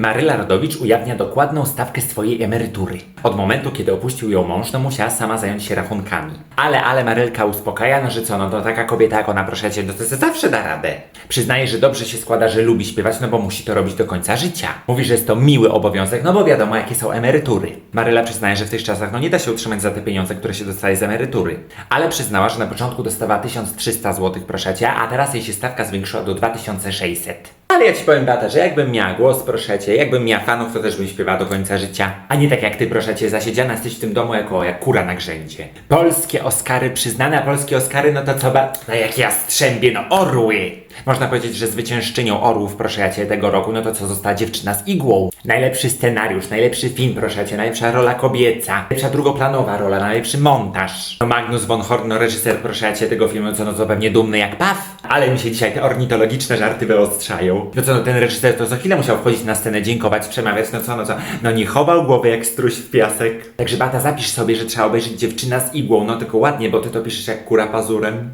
Maryla Rodowicz ujawnia dokładną stawkę swojej emerytury. Od momentu, kiedy opuścił ją mąż, no musiała sama zająć się rachunkami. Ale, ale Marylka uspokaja, no że co, no to taka kobieta jak ona, proszę cię, no to zawsze da radę. Przyznaje, że dobrze się składa, że lubi śpiewać, no bo musi to robić do końca życia. Mówi, że jest to miły obowiązek, no bo wiadomo, jakie są emerytury. Maryla przyznaje, że w tych czasach, no nie da się utrzymać za te pieniądze, które się dostaje z emerytury. Ale przyznała, że na początku dostawała 1300 zł, proszę cię, a teraz jej się stawka zwiększyła do 2600. Ale ja ci powiem, Beata, że jakbym miała głos, proszę cię, jakbym miała fanów, to też bym śpiewała do końca życia. A nie tak jak ty, proszę cię, zasiedziana jesteś w tym domu jako jak kura na grzędzie. Polskie Oscary przyznane, a polskie Oscary, no to co ba... No jak ja strzębię, no orły! Można powiedzieć, że zwyciężczynią orłów, proszę ja cię, tego roku, no to co została dziewczyna z igłą. Najlepszy scenariusz, najlepszy film, proszę cię, najlepsza rola kobieca, najlepsza drugoplanowa rola, najlepszy montaż. No Magnus von Horn, no reżyser, proszę ja cię, tego filmu, co no to pewnie dumny jak paw. Ale mi się dzisiaj te ornitologiczne żarty wyostrzają. No co, no ten reżyser to za chwilę musiał wchodzić na scenę, dziękować, przemawiać, no co, no co. No nie chował głowy jak struś w piasek. Także Bata, zapisz sobie, że trzeba obejrzeć dziewczyna z igłą, no tylko ładnie, bo ty to piszesz jak kura pazurem.